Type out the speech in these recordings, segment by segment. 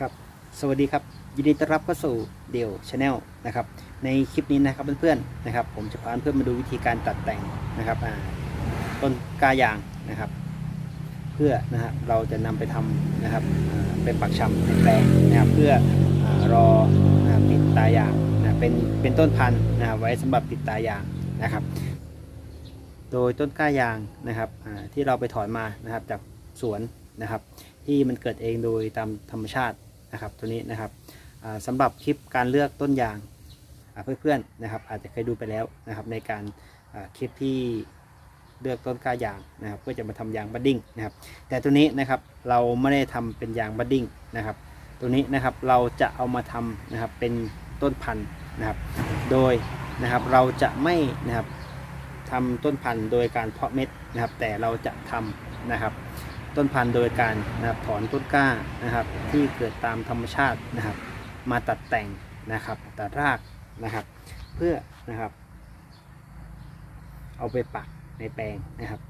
ครับสวัสดีครับ ยินดีต้อนรับเข้าสู่เดี่ยวชาแนลนะครับในคลิปนี้นะครับเพื่อนๆนะครับ ผมจะพาเพื่อนมาดูวิธีการตัดแต่งนะครับต้นก้ายางนะครับ เพื่อนะฮะเราจะนำไปทำนะครับเป็นปักชำในแปลงนะครับเพื่อรอติดตายางนะเป็นเป็นต้นพันธุ์นะไว้สำหรับติดตายางนะครับ โดยต้นกล้ายางนะครับที่เราไปถอนมานะครับจากสวนนะครับ ที่มันเกิดเองโดยตามธรรมชาติ นะครับตัวนี้นะครับอ่าสำหรับคลิปการเลือกต้นยางเพื่อนๆนะครับ อาจจะเคยดูไปแล้วนะครับ ในการคลิปที่เลือกต้นกล้ายางนะครับเพื่อจะมาทำยางบัดดิ้งนะครับ แต่ตัวนี้นะครับเราไม่ได้ทำเป็นยางบัดดิ้งนะครับ ตัวนี้นะครับเราจะเอามาทำนะครับเป็นต้นพันธุ์นะครับ โดยนะครับเราจะไม่นะครับทำต้นพันธุ์โดยการเพาะเม็ดนะครับ แต่เราจะทำนะครับ ต้นพันธุ์โดยการนะครับถอนต้นกล้านะครับ ที่เกิดตามธรรมชาตินะครับ มาตัดแต่งนะครับตัดรากนะครับ เพื่อนะครับ เอาไปปักในแปลงนะครับ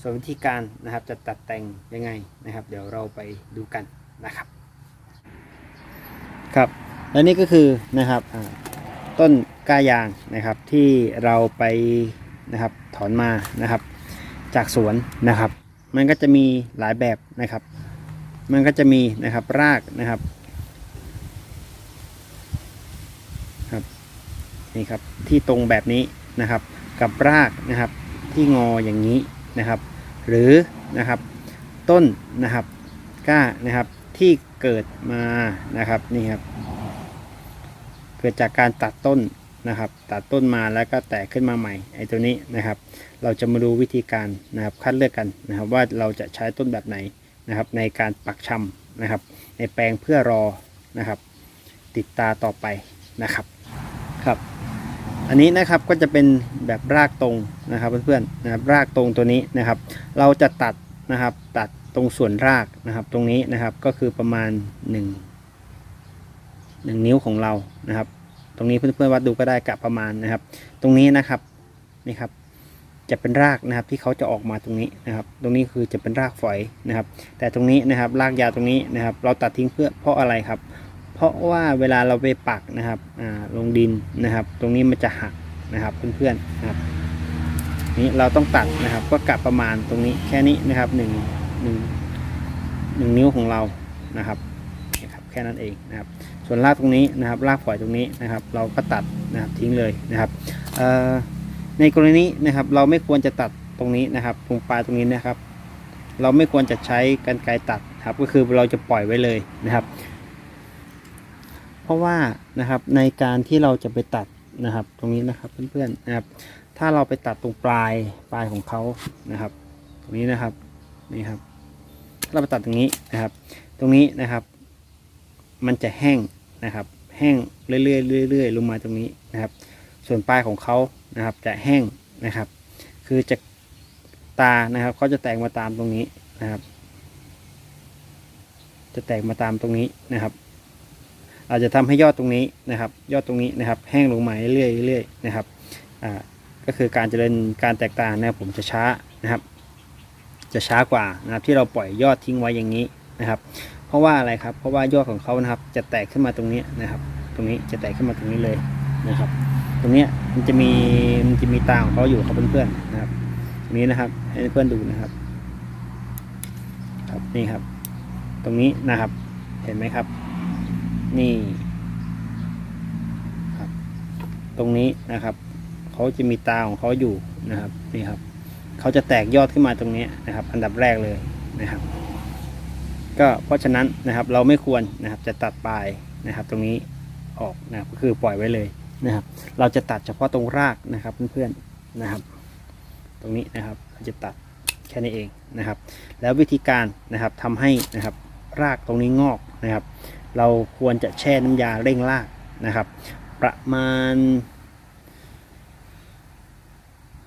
ส่วนวิธีการนะครับจะตัดแต่งยังไงนะครับ เดี๋ยวเราไปดูกันนะครับ ครับและนี่ก็คือนะครับต้นกล้ายางนะครับที่เราไปนะครับถอนมานะครับ จากสวนนะครับ มันก็จะมีหลายแบบนะครับ มันก็จะมีนะครับรากนะครับครับนี่ครับที่ตรงแบบนี้นะครับ กับรากนะครับที่งออย่างนี้นะครับ หรือนะครับต้นนะครับก้านะครับที่เกิดมานะครับนี่ครับ เกิดจากการตัดต้น นะครับ ตัดต้นมาแล้วก็แตกขึ้นมาใหม่ไอ้ตัวนี้นะครับ เราจะมาดูวิธีการนะครับคัดเลือกกันนะครับ ว่าเราจะใช้ต้นแบบไหนนะครับ ในการปักชำนะครับ ในแปลงเพื่อรอนะครับ ติดตาต่อไปนะครับครับ อันนี้นะครับก็จะเป็นแบบรากตรงนะครับเพื่อนๆนะครับรากตรงตัวนี้นะครับ เราจะตัดนะครับตัดตรงส่วนรากนะครับตรงนี้นะครับก็คือประมาณ 1 1 นิ้วของเรานะครับ ตรงนี้เพื่อนๆวัดดูก็ได้กับประมาณนะครับ ตรงนี้นะครับนี่ครับจะเป็นรากนะครับที่เขาจะออกมาตรงนี้นะครับ ตรงนี้คือจะเป็นรากฝอยนะครับ แต่ตรงนี้นะครับรากยาวตรงนี้นะครับ เราตัดทิ้งเพื่อเพราะอะไรครับ เพราะว่าเวลาเราไปปักนะครับลงดินนะครับ ตรงนี้มันจะหักนะครับเพื่อนๆนะครับนี่เราต้องตัดนะครับ ก็กลับประมาณตรงนี้แค่นี้นะครับหนึ่งหนึ่งหนึ่งนิ้วของเรานะครับ แค่นั้นเองนะครับ ส่วนรากตรงนี้นะครับรากฝอยตรงนี้นะครับ เราก็ตัดนะครับทิ้งเลยนะครับในกรณีนี้นะครับเราไม่ควรจะตัดตรงนี้นะครับตรงปลายตรงนี้นะครับ เราไม่ควรจะใช้กรรไกรตัดครับก็คือเราจะปล่อยไว้เลยนะครับ เพราะว่านะครับในการที่เราจะไปตัดนะครับ ตรงนี้นะครับเพื่อนๆนะครับ ถ้าเราไปตัดตรงปลายปลายของเขานะครับ ตรงนี้นะครับนี่ครับถ้าเราไปตัดตรงนี้นะครับ ตรงนี้นะครับ มันจะแห้งนะครับ แห้งเรื่อยๆเรื่อยๆลงมาตรงนี้นะครับ ส่วนปลายของเขานะครับจะแห้งนะครับ คือจะตานะครับเขาจะแตกมาตามตรงนี้นะครับ จะแตกมาตามตรงนี้นะครับ อาจจะทำให้ยอดตรงนี้นะครับ ยอดตรงนี้นะครับ แห้งลงมาเรื่อยๆเรื่อยๆนะครับอ่าก็คือการเจริญการแตกต่างนะครับผมจะช้านะครับ จะช้ากว่านะครับที่เราปล่อยยอดทิ้งไว้อย่างนี้นะครับ ราะว่าอะไรครับ เพราะว่ายอดของเขานะครับ จะแตกขึ้นมาตรงนี้นะครับ ตรงนี้จะแตกขึ้นมาตรงนี้เลยนะครับ ตรงนี้มันจะมีมันจะมีตาของเขาอยู่ครับเพื่อนๆนะครับตรงนี้นะครับ ให้เพื่อนดูนะครับ ครับนี่ครับ ตรงนี้นะครับ เห็นไหมครับ นี่ครับ ตรงนี้นะครับเขาจะมีตาของเขาอยู่นะครับนี่ครับเขาจะแตกยอดขึ้นมาตรงนี้นะครับ อันดับแรกเลยนะครับ ก็เพราะฉะนั้นนะครับเราไม่ควรนะครับจะตัดปลายนะครับตรงนี้ออกนะครับก็คือปล่อยไว้เลยนะครับ เราจะตัดเฉพาะตรงรากนะครับเพื่อนๆนะครับ ตรงนี้นะครับเราจะตัดแค่นี้เองนะครับ แล้ววิธีการนะครับทำให้นะครับรากตรงนี้งอกนะครับ เราควรจะแช่น้ำยาเร่งรากนะครับ ประมาณ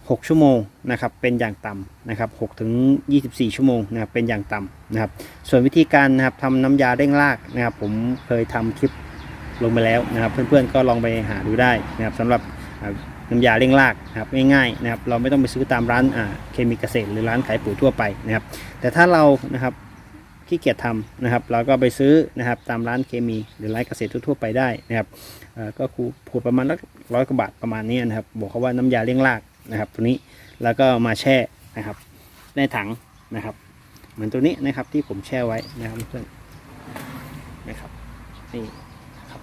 6 ชั่วโมงนะครับเป็นอย่างต่ำนะครับ6ถึง 24 ชั่วโมงนะครับเป็นอย่างต่ำนะครับส่วนวิธีการนะครับทำน้ำยาเร่งรากนะครับผมเคยทำคลิปลงไปแล้วนะครับ เพื่อนๆก็ลองไปหาดูได้นะครับสำหรับน้ำยาเร่งรากนะครับง่ายๆนะครับเราไม่ต้องไปซื้อตามร้านอ่าเคมีเกษตรหรือร้านขายปุ๋ยทั่วไปนะครับ แต่ถ้าเรานะครับขี้เกียจทำนะครับ เราก็ไปซื้อนะครับตามร้านเคมีหรือร้านเกษตรทั่วไปได้นะครับก็คูขวดประมาณร้อยกว่าบาทประมาณนี้นะครับ บอกเขาว่าน้ำยาเลี้ยงราก นะครับตัวนี้แล้วก็มาแช่นะครับ ในถังนะครับ เหมือนตัวนี้นะครับที่ผมแช่ไว้นะครับเพื่อนนะครับนี่ครับ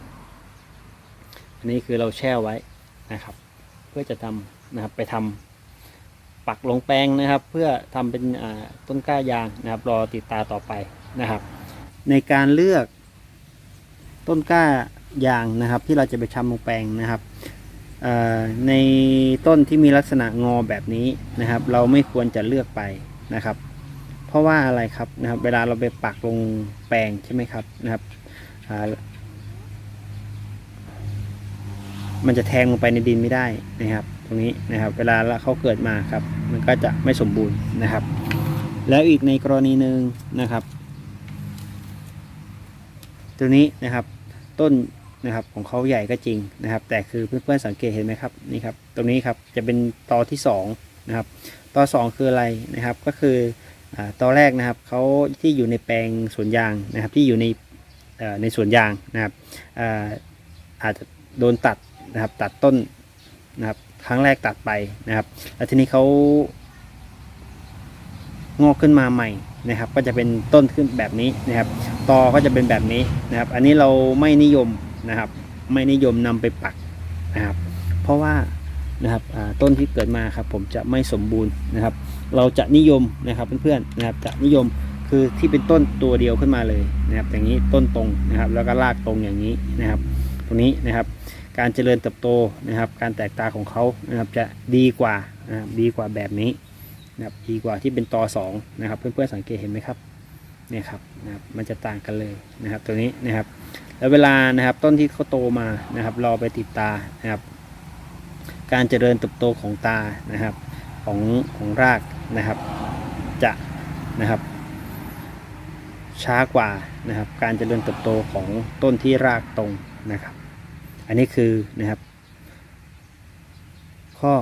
อันนี้คือเราแช่ไว้นะครับ เพื่อจะทำนะครับไปทำปักลงแปลงนะครับ เพื่อทำเป็นต้นกล้ายางนะครับ รอติดตาต่อไปนะครับ ในการเลือกต้นกล้ายางนะครับ ที่เราจะไปชำลงแปลงนะครับ ในต้นที่มีลักษณะงอแบบนี้นะครับ เราไม่ควรจะเลือกไปนะครับ เพราะว่าอะไรครับนะครับ เวลาเราไปปักลงแปลงใช่ไหมครับนะครับมันจะแทงลงไปในดินไม่ได้นะครับ ตรงนี้นะครับ เวลาเขาเกิดมาครับ มันก็จะไม่สมบูรณ์นะครับ แล้วอีกในกรณีหนึ่งนะครับ ตัวนี้นะครับ ต้น นะครับของเขาใหญ่ก็จริงนะครับ แต่คือเพื่อนๆสังเกตเห็นไหมครับนี่ครับตรงนี้ครับจะเป็นตอที่สองนะครับตอสองคืออะไรนะครับก็คืออตอแรกนะครับเขาที่อยู่ในแปลงสวนยางนะครับที่อยู่ในในสวนยางนะครับออาจจะโดนตัดนะครับตัดต้นนะครับครั้งแรกตัดไปนะครับแล้วทีนี้เขางอกขึ้นมาใหม่นะครับ ก็จะเป็นต้นขึ้นแบบนี้นะครับ ตอก็จะเป็นแบบนี้นะครับ อันนี้เราไม่นิยม นะครับ ไม่นิยมนำไปปักนะครับ เพราะว่านะครับต้นที่เกิดมาครับผมจะไม่สมบูรณ์นะครับ เราจะนิยมนะครับเพื่อนๆนะครับจะนิยมคือที่เป็นต้นตัวเดียวขึ้นมาเลยนะครับ อย่างนี้ต้นตรงนะครับ แล้วก็รากตรงอย่างนี้นะครับ ตรงนี้นะครับ การเจริญเติบโตนะครับ การแตกตาของเขานะครับจะดีกว่านะครับดีกว่าแบบนี้นะครับดีกว่าที่เป็นตอสองนะครับ เพื่อนๆสังเกตเห็นไหมครับเนี่ยครับนะครับมันจะต่างกันเลยนะครับ ตัวนี้นะครับ แล้วเวลานะครับต้นที่เขาโตมานะครับราไปติดตานะครับ การเจริญเติบโตของตานะครับของของรากนะครับจะนะครับ ช้ากว่านะครับ การเจริญเติบโตของต้นที่รากตรงนะครับ อันนี้คือนะครับ ข้อ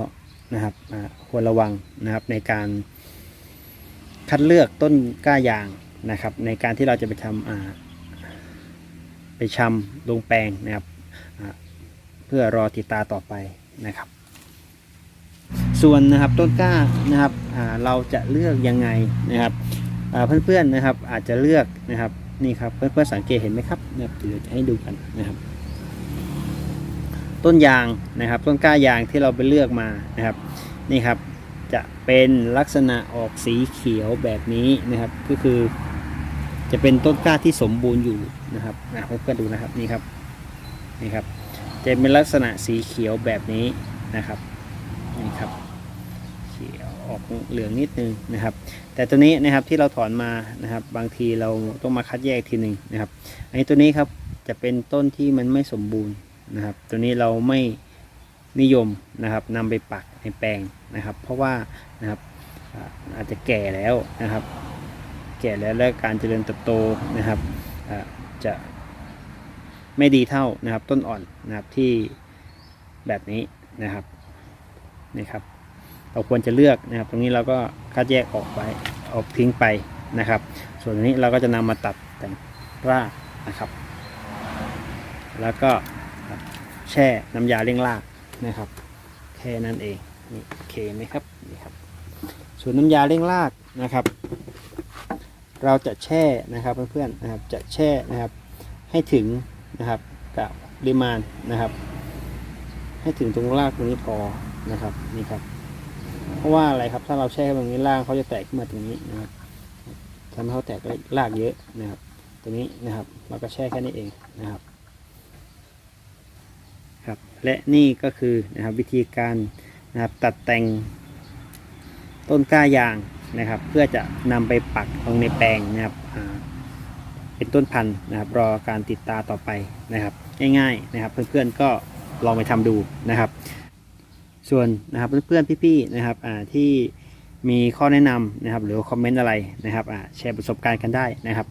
นะครับควรระวังนะครับในการคัดเลือกต้นกล้ายางนะครับ ในการที่เราจะไปทำ ชำลงแปลงนะครับเพื่อรอติดตาต่อไปนะครับ ส่วนนะครับต้นกล้านะครับเราจะเลือกยังไงนะครับเพื่อนๆนะครับอาจจะเลือกนะครับนี่ครับเพื่อนๆสังเกตเห็นไหมครับนะครับเดี๋ยวจะให้ดูกันนะครับ ต้นยางนะครับ ต้นกล้ายางที่เราไปเลือกมานะครับนี่ครับจะเป็นลักษณะออกสีเขียวแบบนี้นะครับ ก็คือ จะเป็นต้นกล้าที่สมบูรณ์อยู่นะครับอะเพื่อนๆดูนะครับนี่ครับนี่ครับ จะเป็นลักษณะสีเขียวแบบนี้นะครับนี่ครับเขียวออกเหลืองนิดนึงนะครับ แต่ตัวนี้นะครับที่เราถอนมานะครับ บางทีเราต้องมาคัดแยกทีหนึ่งนะครับ อันนี้ตัวนี้ครับจะเป็นต้นที่มันไม่สมบูรณ์นะครับ ตัวนี้เราไม่นิยมนะครับนำไปปักในแปลงนะครับ เพราะว่านะครับอาจจะแก่แล้วนะครับ แก่แล้วและการเจริญเติบโตนะครับจะไม่ดีเท่านะครับต้นอ่อนนะครับที่แบบนี้นะครับนี่ครับ เราควรจะเลือกนะครับ ตรงนี้เราก็คัดแยกออกไปออกทิ้งไปนะครับ ส่วนนี้เราก็จะนำมาตัดแต่งรากนะครับ แล้วก็แช่น้ำยาเลี้ยงรากนะครับ แค่นั้นเองนี่โอเคไหมครับนี่ครับ ส่วนน้ำยาเลี้ยงรากนะครับ เราจะแช่นะครับเพื่อนๆนะครับจะแช่นะครับให้ถึงนะครับกับปริมาณนะครับ ให้ถึงตรงรากตรงนี้พอนะครับนี่ครับ เพราะว่าอะไรครับถ้าเราแช่ตรงนี้รากเขาจะแตกขึ้นมาตรงนี้นะครับทำให้เขาแตกรากเยอะนะครับ ตรงนี้นะครับ เราก็แช่แค่นี้เองนะครับครับ และนี่ก็คือนะครับวิธีการนะครับตัดแต่งต้นกล้ายาง นะครับ เพื่อจะนำไปปักลงในแปลงนะครับเป็นต้นพันธุ์นะครับ รอการติดตาต่อไปนะครับ ง่ายๆนะครับ เพื่อนๆก็ลองไปทำดูนะครับ ส่วนนะครับเพื่อนๆพี่ๆนะครับที่มีข้อแนะนำนะครับ หรือคอมเมนต์อะไรนะครับแชร์ประสบการณ์กันได้นะครับ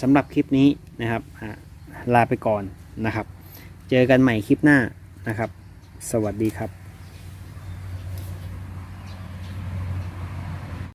สำหรับคลิปนี้นะครับลาไปก่อนนะครับ เจอกันใหม่คลิปหน้านะครับ สวัสดีครับ